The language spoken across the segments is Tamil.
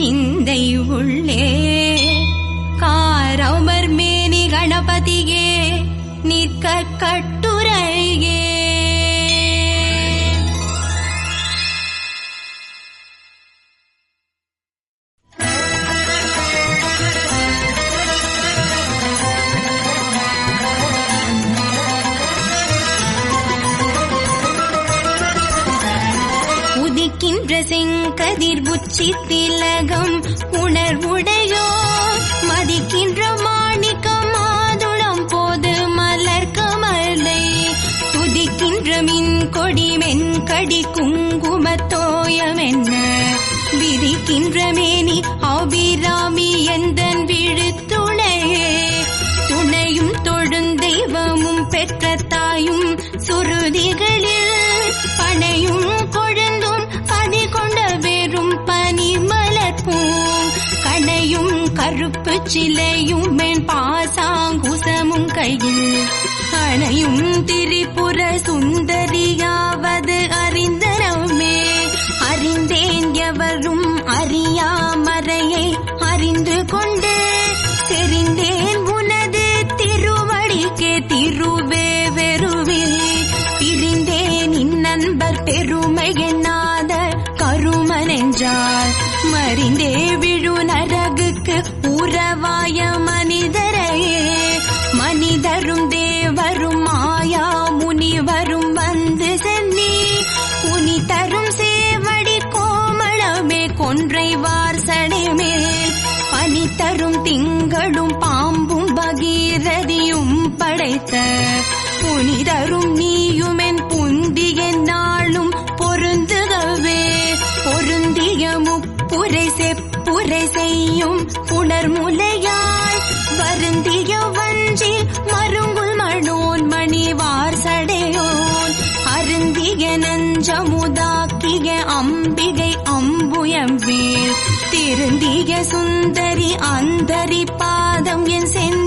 சிந்தை உள்ளே. காரமர் மேனி கணபதியே நிற்க கட்டு அடி குங்குமத்தோயம் என்ன விதிக்கின்ற மேனி அபிராமி எந்தன் விழுத்துணையே? துணையும் தொழுந்தெய்வமும் பெற்ற தாயும் சுருதிகளில் பனையும் கொழுந்தும் பதி கொண்ட வெறும் பனி மலர்ப்பூம் கடையும் கருப்பு சிலையும் மென் பாசாங்குசமும் கையில். அணையும் திரிபுர சுந்த திங்களும் பாம்பும் பகீரதியும் படைத்த புனிதரும் நீயுமென் புந்திய நாளும் பொருந்துகவே. பொருந்திய முப்புரை செப்புரை செய்யும் புணர்முலையாய் வருந்திய வஞ்சி மருங்குள் மணோன் மணிவார் சடையோன். அருந்திய நஞ்சமுதாக்கிய அம்பிகை அம்பு அம்புயம்பேல் திருந்திய சுந்தரி அந்தரி பாதம் என் சென்னியதே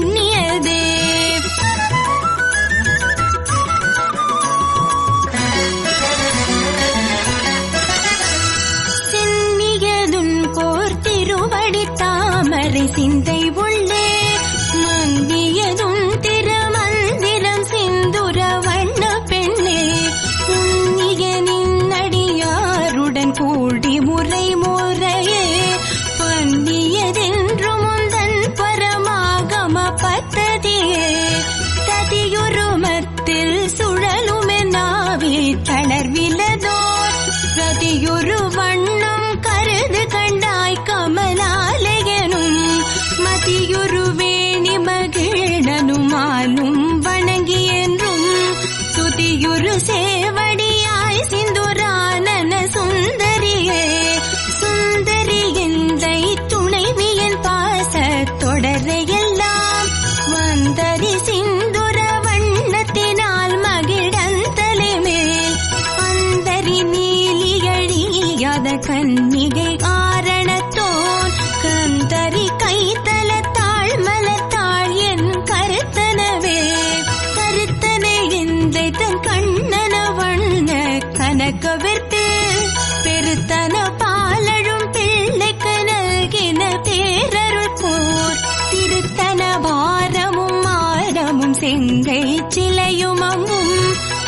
திருத்தன பாரமும் மாரமும் செங்கை சிலையும் அம்மும்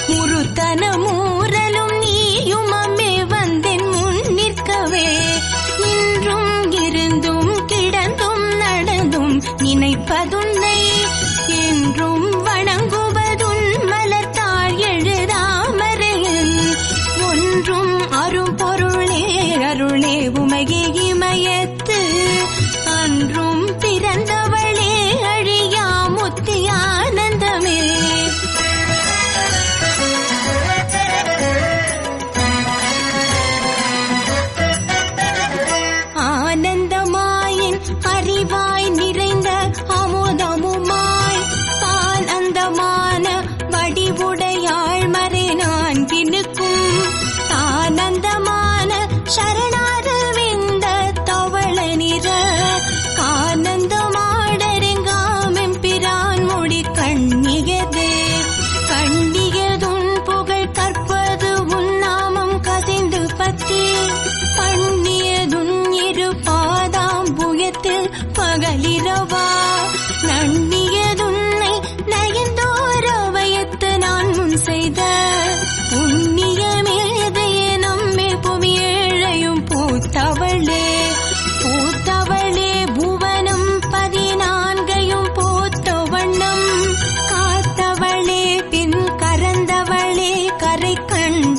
முருத்தன மூரலும் நீயும் அம்மே வந்தென் முன் நிற்கவே. நின்றும் இருந்தும் கிடந்தும் நடந்தும்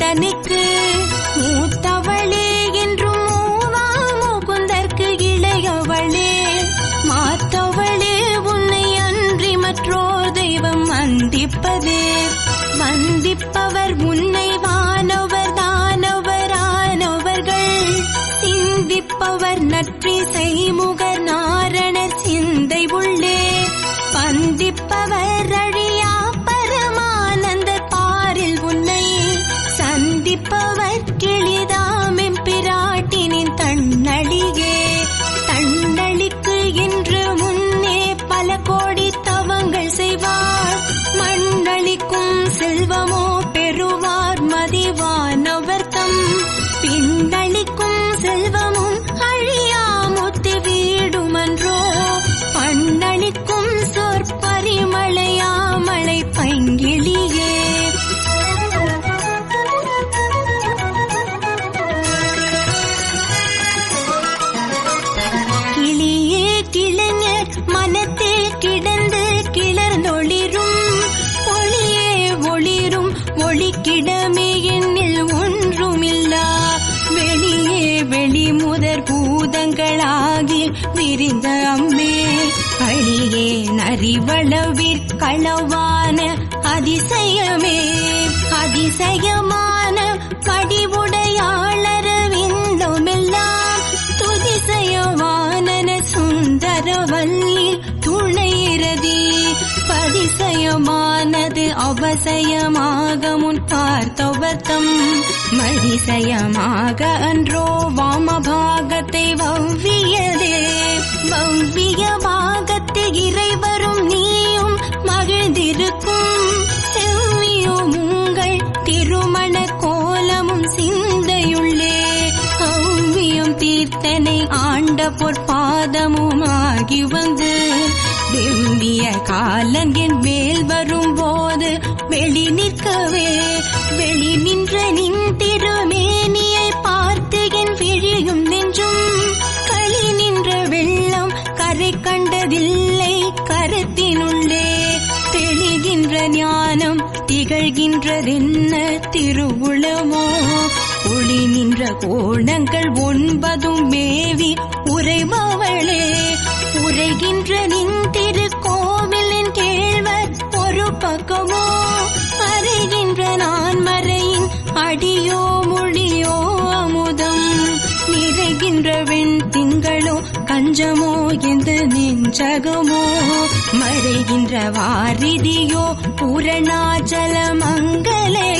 கண்டனுக்கு அறிவளவிற்களவான அதிசயமே. அதிசயமான படிவுடையாளரவிந்தமெல்லாம் துதிசயமான சுந்தரவல்லி துணையிறதி. பதிசயமானது அவசயமாக முன் பார்த்தவர்த்தம். மதிசயமாக அன்றோ வாமபாகத்தை வவ்வியதே. வவ்வியமாக பாகத்தை இறைவரும் நீயும் மகிழ்ந்திருக்கும். செவ்வியும் உங்கள் திருமண கோலமும் சிந்தையுள்ளே. கவ்வியம் தீர்த்தனை ஆண்ட பொற்பாதமுமாகி வந்து. வெம்பிய காலன் என் மேல் வரும்போது வெளி நிற்கவே. வெளி நின்ற நின் திருமேனியை பார்த்து என் விழியும் நெஞ்சும். களி நின்ற வெள்ளம் கரை கண்டதில்லை. கருத்தினுள்ளே தெளிகின்ற ஞானம் திகழ்கின்றதென்ன திருவுளமோ? ஒளி நின்ற கோணங்கள் ஒன்பதும் மேவி உரைபவளே. உரைகின்ற நின் திருக்கோவிலின் கேழ்வர் ஒரு பக்கமோ? அறைகின்ற நான் மறையின் அடியோ மொழியோ அமுதம். நிறைகின்ற தஞ்சமோ திங்களோ கஞ்சமோ எந்த நெஞ்சகமோ மறைகின்ற வாரிதியோ பூரணாச்சல மங்களே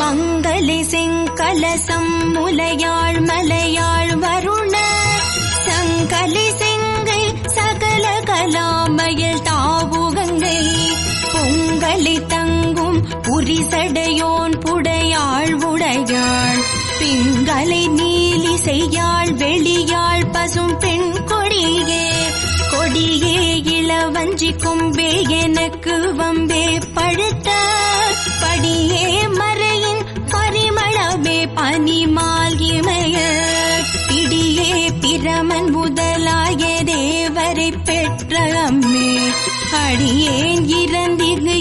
மங்களி முலையாள் மலையாள் வருண சங்கலி பொங்கலி தங்கும் புரிசடையோன் புடையாள் உடையாள். பிங்களை நீலி செய்யாள் வெளியாள் பசும் பெண் கொடியே. கொடியே இளவஞ்சி கொம்பே எனக்கு வம்பே பழுத்த படியே. மறையின் பரிமளமே பனிமால் இமய. பிடியே பிரமன் முதலாய தேவரை பெற்ற அம்மே அடியேன்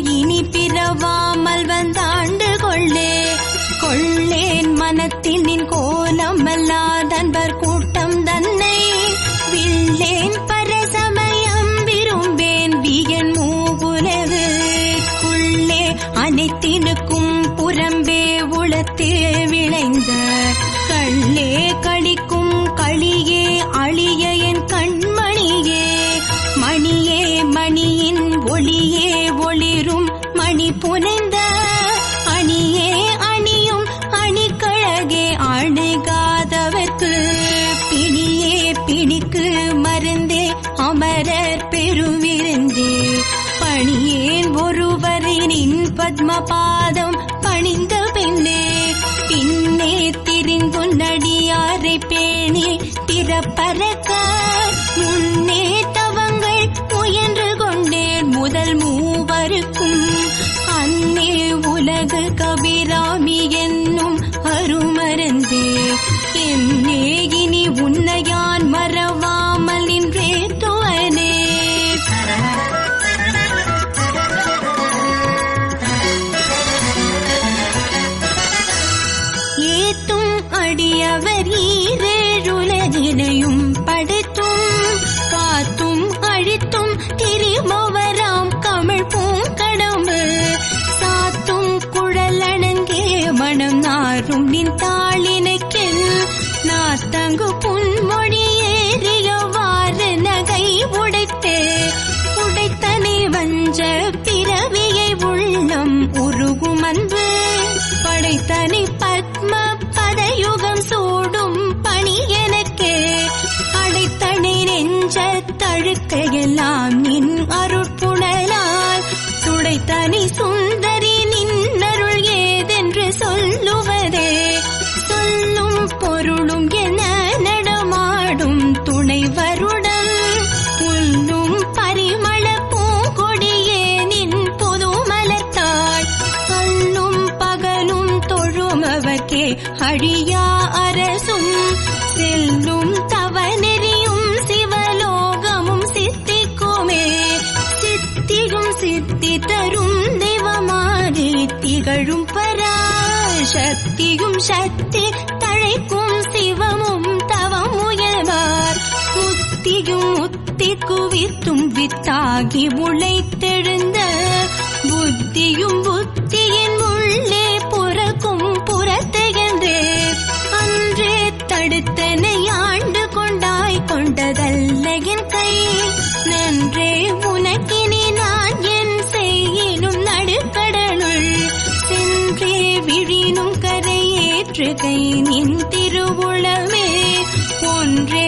இனி பிறவாமல் வந்தாண்டு பாதம் பணிந்த பின்னே பின்னே திரிந்து நடியாரை பேணி பிறப்பறக்க முன்னே தவங்கள் முயன்று கொண்டேன். முதல் மூவருக்கும் அன்னே உலக கபிராமி என்னும் வாழ்க்கையெல்லாம் நின் அருட்புணலால் துடைத்தனி சூ தரும் தெய்வமாறு திகழும் பராசக்தியும் சக்தி தழைக்கும் சிவமும் தவம் முயல்வார் முத்தியும் முத்தி குவித்தும் வித்தாகி உழைத்தெழு ஒன்றுகை நின் திருவுளமே ஒன்றே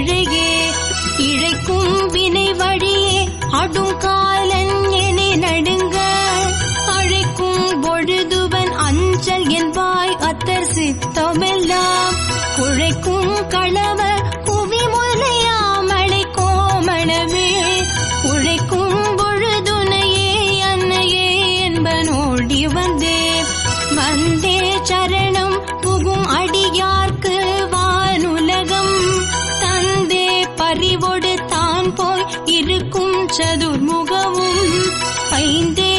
அழகே. இழைக்கும் வினை வழியே அடும் கால் இருக்கும் சதுர்முகவும் பைந்தே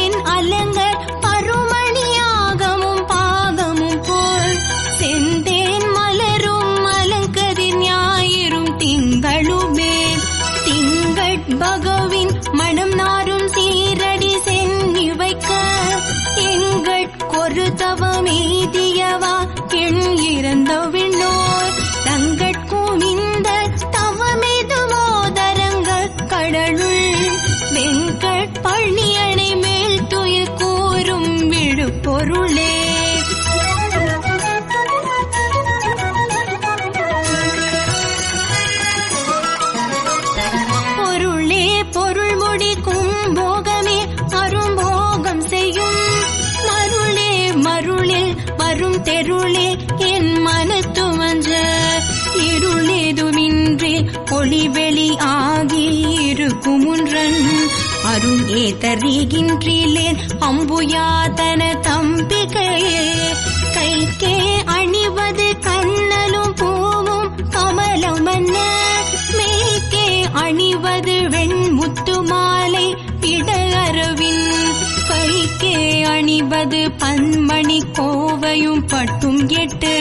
தாயே தருகின்றிலேன் அம்புயாதன தம்பிகையே கைக்கே அணிவது கண்ணலும் பூவும் கமலமன்ன. மேய்க்கே அணிவது வெண்முத்து மாலை பிடகரவின். கைக்கே அணிவது பன்மணி கோவையும் பட்டும் எட்டு.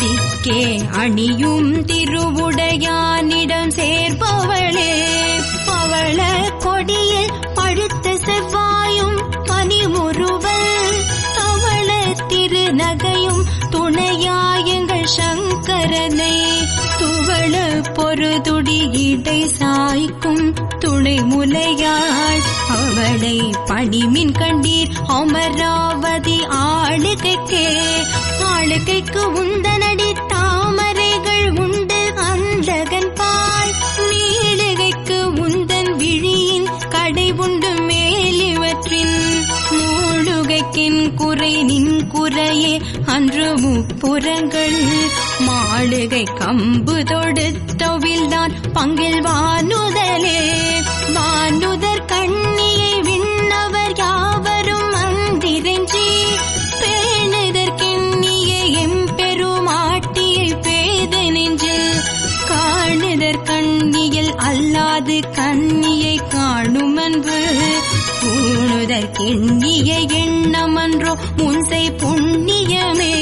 திக்கே அணியும் திருவுடையானிடம் சேர்பவளே பவள கொடியில் செவ்வாயும் பனிமுருவல் தவள திருநகையும் துணையாயங்கள் சங்கரனை. துவள பொருதுடி இடை சாய்க்கும் துணை முலையாள் அவளை பணிமின் கண்டீர் அமராவதி ஆளுகைக்கே. ஆளுகைக்கு உந்தன நின் குறையே அன்று முப்புறங்கள். மாளிகை கம்பு தொடுத்தவில்தான் பங்கில் வானுதலே. வானுதர் கண்ணியை விண்ணவர் யாவரும் அந்திரஞ்சி பேணுதற்கெண்ணிய எம்பெருமாட்டியை பேத நெஞ்சில் காணுதற் கண்ணியில் அல்லாது கண்ணியை காணும் அன்பு புணுதற்கெண்ணிய எண்ணமன்றோ முன்சை புண்ணியமே.